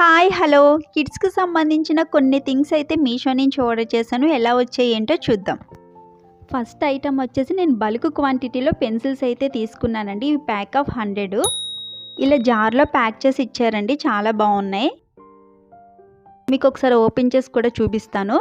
Hi hello. కిడ్స్కి సంబంధించిన కొన్ని థింగ్స్ అయితే మీషో నుంచి ఆర్డర్ చేశాను. ఎలా వచ్చాయి ఏంటో చూద్దాం. ఫస్ట్ ఐటమ్ వచ్చేసి నేను బల్క్ క్వాంటిటీలో పెన్సిల్స్ అయితే తీసుకున్నానండి. ఇవి ప్యాక్ ఆఫ్ హండ్రెడ్. ఇలా జార్లో ప్యాక్ చేసి ఇచ్చారండి. చాలా బాగున్నాయి. మీకు ఒకసారి ఓపెన్ చేసి కూడా చూపిస్తాను.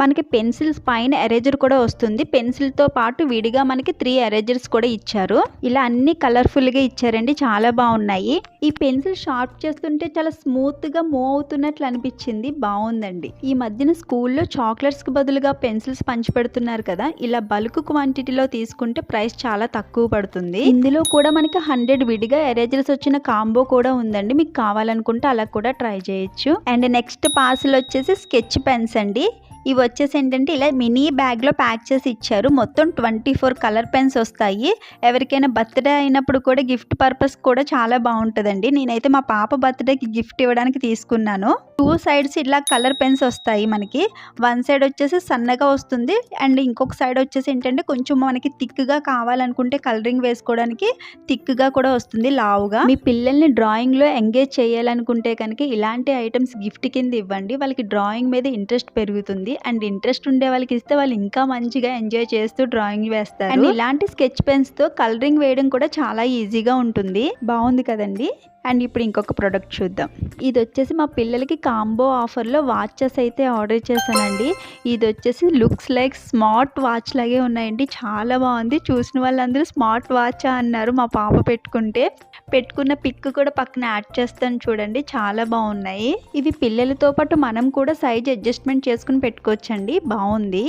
మనకి పెన్సిల్స్ పైన ఎరేజర్ కూడా వస్తుంది. పెన్సిల్తో పాటు విడిగా మనకి త్రీ ఎరేజర్స్ కూడా ఇచ్చారు. ఇలా అన్ని కలర్ఫుల్గా ఇచ్చారండి. చాలా బాగున్నాయి. ఈ పెన్సిల్ షార్ప్ చేస్తుంటే చాలా స్మూత్గా మూవ్ అవుతున్నట్లు అనిపించింది. బాగుందండి. ఈ మధ్యన స్కూల్లో చాక్లెట్స్కి బదులుగా పెన్సిల్స్ పంచిపెడుతున్నారు కదా. ఇలా బల్క్ క్వాంటిటీలో తీసుకుంటే ప్రైస్ చాలా తక్కువ పడుతుంది. ఇందులో కూడా మనకి హండ్రెడ్ విడిగా ఎరేజర్స్ వచ్చిన కాంబో కూడా ఉందండి. మీకు కావాలనుకుంటే అలా కూడా ట్రై చేయొచ్చు. అండ్ నెక్స్ట్ పార్సల్ వచ్చేసి స్కెచ్ పెన్స్ అండి. ఇవి వచ్చేసి ఏంటంటే ఇలా మినీ బ్యాగ్లో ప్యాక్ చేసి ఇచ్చారు. మొత్తం ట్వంటీ ఫోర్ కలర్ పెన్స్ వస్తాయి. ఎవరికైనా బర్త్డే అయినప్పుడు కూడా గిఫ్ట్ పర్పస్ కూడా చాలా బాగుంటుందండి. నేనైతే మా పాప బర్త్డేకి గిఫ్ట్ ఇవ్వడానికి తీసుకున్నాను. టూ సైడ్స్ ఇలా కలర్ పెన్స్ వస్తాయి మనకి. వన్ సైడ్ వచ్చేసి సన్నగా వస్తుంది. అండ్ ఇంకొక సైడ్ వచ్చేసి ఏంటంటే కొంచెం మనకి థిక్గా కావాలనుకుంటే కలరింగ్ వేసుకోవడానికి థిక్గా కూడా వస్తుంది లావుగా. మీ పిల్లల్ని డ్రాయింగ్లో ఎంగేజ్ చేయాలనుకుంటే కనుక ఇలాంటి ఐటమ్స్ గిఫ్ట్ కింద ఇవ్వండి. వాళ్ళకి డ్రాయింగ్ మీద ఇంట్రెస్ట్ పెరుగుతుంది. అండ్ ఇంట్రెస్ట్ ఉండే వాళ్ళకి ఇస్తే వాళ్ళు ఇంకా మంచిగా ఎంజాయ్ చేస్తూ డ్రాయింగ్ వేస్తారు. అండ్ ఇలాంటి స్కెచ్ పెన్స్తో కలరింగ్ వేయడం కూడా చాలా ఈజీగా ఉంటుంది. బాగుంది కదండి? అండ్ ఇప్పుడు ఇంకొక ప్రోడక్ట్ చూద్దాం. ఇది వచ్చేసి మా పిల్లలకి కాంబో ఆఫర్లో వాచెస్ అయితే ఆర్డర్ చేశానండి. ఇది వచ్చేసి లుక్స్ లైక్ స్మార్ట్ వాచ్ లాగే ఉన్నాయండి. చాలా బాగుంది. చూసిన వాళ్ళందరూ స్మార్ట్ వాచ్ అన్నారు మా పాప పెట్టుకుంటే. పెట్టుకున్న పిక్ కూడా పక్కన యాడ్ చేస్తాను చూడండి. చాలా బాగున్నాయి. ఇవి పిల్లలతో పాటు మనం కూడా సైజ్ అడ్జస్ట్మెంట్ చేసుకుని పెట్టుకోవచ్చండి. బాగుంది.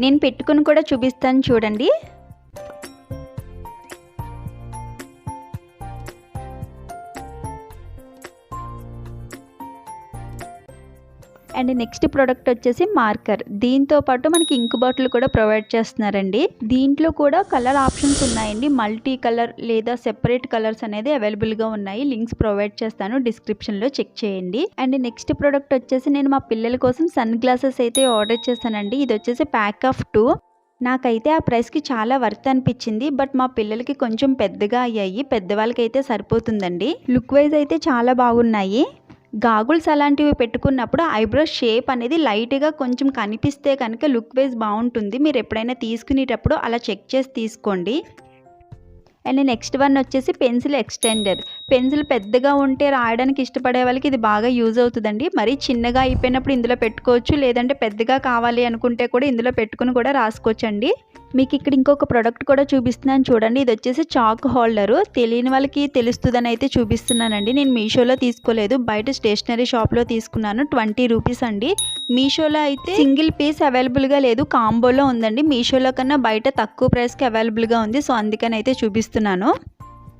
నేను పెట్టుకుని కూడా చూపిస్తాను చూడండి. అండ్ నెక్స్ట్ ప్రోడక్ట్ వచ్చేసి మార్కర్. దీంతో పాటు మనకి ఇంక్ బాటిల్ కూడా ప్రొవైడ్ చేస్తున్నారండి. దీంట్లో కూడా కలర్ ఆప్షన్స్ ఉన్నాయండి. మల్టీ కలర్ లేదా సెపరేట్ కలర్స్ అనేది అవైలబుల్గా ఉన్నాయి. లింక్స్ ప్రొవైడ్ చేస్తాను డిస్క్రిప్షన్లో చెక్ చేయండి. అండ్ నెక్స్ట్ ప్రోడక్ట్ వచ్చేసి నేను మా పిల్లల కోసం సన్ గ్లాసెస్ అయితే ఆర్డర్ చేశానండి. ఇది వచ్చేసి ప్యాక్ ఆఫ్ టూ. నాకైతే ఆ ప్రైస్కి చాలా వర్త్ అనిపించింది. బట్ మా పిల్లలకి కొంచెం పెద్దగా అయ్యాయి. పెద్దవాళ్ళకి అయితే సరిపోతుందండి. లుక్ వైజ్ అయితే చాలా బాగున్నాయి. గాగుల్స్ అలాంటివి పెట్టుకున్నప్పుడు ఐబ్రో షేప్ అనేది లైట్గా కొంచెం కనిపిస్తే కనుక లుక్ వైజ్ బాగుంటుంది. మీరు ఎప్పుడైనా తీసుకునేటప్పుడు అలా చెక్ చేసి తీసుకోండి. అండ్ నెక్స్ట్ వన్ వచ్చేసి పెన్సిల్ ఎక్స్టెండర్. పెన్సిల్ పెద్దగా ఉంటే రాయడానికి ఇష్టపడే వాళ్ళకి ఇది బాగా యూజ్ అవుతుందండి. మరీ చిన్నగా అయిపోయినప్పుడు ఇందులో పెట్టుకోవచ్చు. లేదంటే పెద్దగా కావాలి అనుకుంటే కూడా ఇందులో పెట్టుకుని కూడా రాసుకోవచ్చండి. మీకు ఇక్కడ ఇంకొక ప్రోడక్ట్ కూడా చూపిస్తున్నాను చూడండి. ఇది వచ్చేసి చాక్ హోల్డరు తెలియని వాళ్ళకి తెలుస్తుందని అయితే చూపిస్తున్నానండి. నేను మీషోలో తీసుకోలేదు. బయట స్టేషనరీ షాప్లో తీసుకున్నాను. ట్వంటీ రూపీస్ అండి. మీషోలో అయితే సింగిల్ పీస్ అవైలబుల్గా లేదు. కాంబోలో ఉందండి. మీషోలో కన్నా బయట తక్కువ ప్రైస్కి అవైలబుల్గా ఉంది. సో అందుకని అయితే చూపిస్తున్నాను.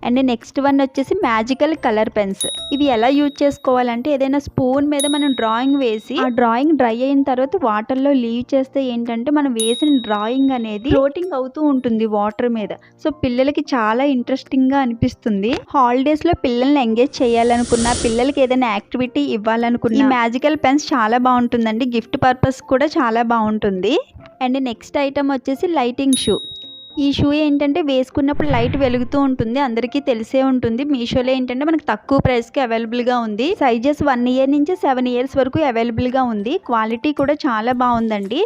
అండ్ నెక్స్ట్ వన్ వచ్చేసి మ్యాజికల్ కలర్ పెన్స్. ఇవి ఎలా యూజ్ చేసుకోవాలంటే ఏదైనా స్పూన్ మీద మనం డ్రాయింగ్ వేసి ఆ డ్రాయింగ్ డ్రై అయిన తర్వాత వాటర్లో లీవ్ చేస్తే ఏంటంటే మనం వేసిన డ్రాయింగ్ అనేది ఫ్లోటింగ్ అవుతూ ఉంటుంది వాటర్ మీద. సో పిల్లలకి చాలా ఇంట్రెస్టింగ్గా అనిపిస్తుంది. హాలిడేస్లో పిల్లల్ని ఎంగేజ్ చేయాలనుకున్నా పిల్లలకి ఏదైనా యాక్టివిటీ ఇవ్వాలనుకున్నా ఈ మ్యాజికల్ పెన్స్ చాలా బాగుంటుందండి. గిఫ్ట్ పర్పస్ కూడా చాలా బాగుంటుంది. అండ్ నెక్స్ట్ ఐటమ్ వచ్చేసి లైటింగ్ షూ. ఈ షూ ఏంటంటే వేసుకున్నప్పుడు లైట్ వెలుగుతూ ఉంటుంది అందరికీ తెలిసే ఉంటుంది. మీషోలో ఏంటంటే మనకు తక్కువ ప్రైస్కి అవైలబుల్గా ఉంది. సైజెస్ వన్ ఇయర్ నుంచి సెవెన్ ఇయర్స్ వరకు అవైలబుల్గా ఉంది. క్వాలిటీ కూడా చాలా బాగుందండి.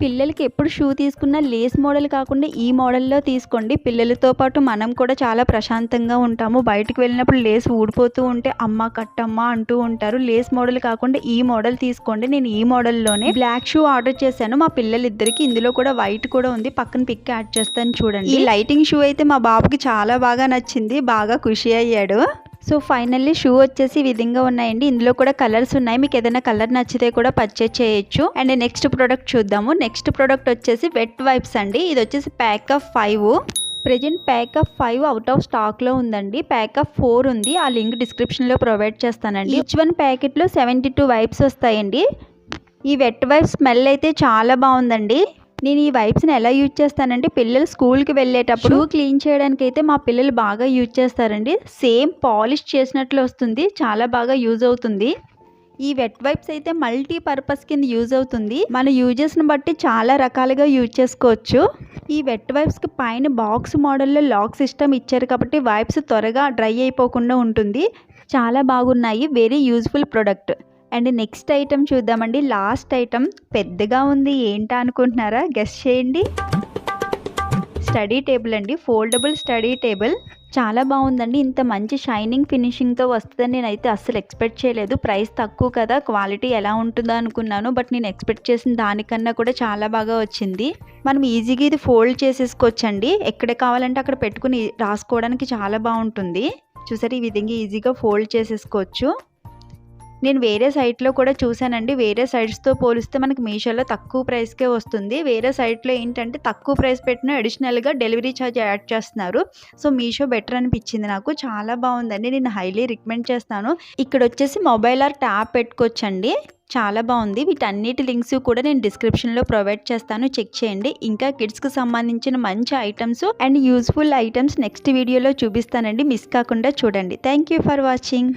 పిల్లలకి ఎప్పుడు షూ తీసుకున్నా లేస్ మోడల్ కాకుండా ఈ మోడల్లో తీసుకోండి. పిల్లలతో పాటు మనం కూడా చాలా ప్రశాంతంగా ఉంటాము. బయటకు వెళ్ళినప్పుడు లేస్ ఊడిపోతూ ఉంటే అమ్మ కట్టమ్మ అంటూ ఉంటారు. లేస్ మోడల్ కాకుండా ఈ మోడల్ తీసుకోండి. నేను ఈ మోడల్లోనే బ్లాక్ షూ ఆర్డర్ చేశాను. మా పిల్లలిద్దరికి ఇందులో కూడా వైట్ కూడా ఉంది. పక్కన పిక్ యాడ్ చేస్తాను చూడండి. ఈ లైటింగ్ షూ అయితే మా బాబుకి చాలా బాగా నచ్చింది. బాగా ఖుషి అయ్యాడు. సో ఫైనల్లీ షూ వచ్చేసి ఈ విధంగా ఉన్నాయండి. ఇందులో కూడా కలర్స్ ఉన్నాయి. మీకు ఏదైనా కలర్ నచ్చితే కూడా పర్చేజ్ చేయొచ్చు. అండ్ నెక్స్ట్ ప్రోడక్ట్ చూద్దాము. నెక్స్ట్ ప్రోడక్ట్ వచ్చేసి వెట్ వైప్స్ అండి. ఇది వచ్చేసి pack of five. Present pack of five out of స్టాక్లో ఉందండి. ప్యాక్ ఆఫ్ ఫోర్ ఉంది. ఆ లింక్ డిస్క్రిప్షన్లో ప్రొవైడ్ చేస్తానండి. ఈచ్ వన్ ప్యాకెట్లో సెవెంటీ టూ వైప్స్ వస్తాయండి. ఈ వెట్ వైప్ స్మెల్ అయితే చాలా బాగుందండి. నేను ఈ వైప్స్ని ఎలా యూజ్ చేస్తానంటే పిల్లలు స్కూల్కి వెళ్ళేటప్పుడు క్లీన్ చేయడానికి అయితే మా పిల్లలు బాగా యూజ్ చేస్తారండి. సేమ్ పాలిష్ చేసినట్లు వస్తుంది. చాలా బాగా యూజ్ అవుతుంది. ఈ వెట్ వైప్స్ అయితే మల్టీ పర్పస్ కింద యూజ్ అవుతుంది. మన యూజెస్ని బట్టి చాలా రకాలుగా యూజ్ చేసుకోవచ్చు. ఈ వెట్ వైప్స్కి పైన బాక్స్ మోడల్లో లాక్ సిస్టమ్ ఇచ్చారు కాబట్టి వైప్స్ త్వరగా డ్రై అయిపోకుండా ఉంటుంది. చాలా బాగున్నాయి. Very useful product. And next item చూద్దామండి. లాస్ట్ ఐటెం పెద్దగా ఉంది. ఏంటా అనుకుంటున్నారా? గెస్ట్ చేయండి. స్టడీ టేబుల్ అండి. Foldable study table. చాలా బాగుందండి. ఇంత మంచి షైనింగ్ ఫినిషింగ్తో వస్తుందని నేనైతే అస్సలు ఎక్స్పెక్ట్ చేయలేదు. ప్రైస్ తక్కువ కదా క్వాలిటీ ఎలా ఉంటుందో అనుకున్నాను. బట్ నేను ఎక్స్పెక్ట్ చేసిన దానికన్నా కూడా చాలా బాగా వచ్చింది. మనం ఈజీగా ఇది ఫోల్డ్ చేసేసుకోవచ్చండి. ఎక్కడ కావాలంటే అక్కడ పెట్టుకుని రాసుకోవడానికి చాలా బాగుంటుంది. చూసారు? ఈ విధంగా ఈజీగా ఫోల్డ్ చేసేసుకోవచ్చు. నేను వేరే సైట్లో కూడా చూశానండి. వేరే సైట్స్తో పోలిస్తే మనకి మీషోలో తక్కువ ప్రైస్కే వస్తుంది. వేరే సైట్లో ఏంటంటే తక్కువ ప్రైస్ పెట్టిన అడిషనల్గా డెలివరీ ఛార్జ్ యాడ్ చేస్తున్నారు. సో మీషో బెటర్ అనిపించింది నాకు. చాలా బాగుందండి. నేను హైలీ రికమెండ్ చేస్తాను. ఇక్కడ వచ్చేసి మొబైల్ ఆర్ ట్యాబ్ పెట్టుకోవచ్చండి. చాలా బాగుంది. వీటన్నిటి లింక్స్ కూడా నేను డిస్క్రిప్షన్లో ప్రొవైడ్ చేస్తాను. చెక్ చేయండి. ఇంకా కిడ్స్కి సంబంధించిన మంచి items and useful items next వీడియోలో చూపిస్తానండి. మిస్ కాకుండా చూడండి. Thank you for watching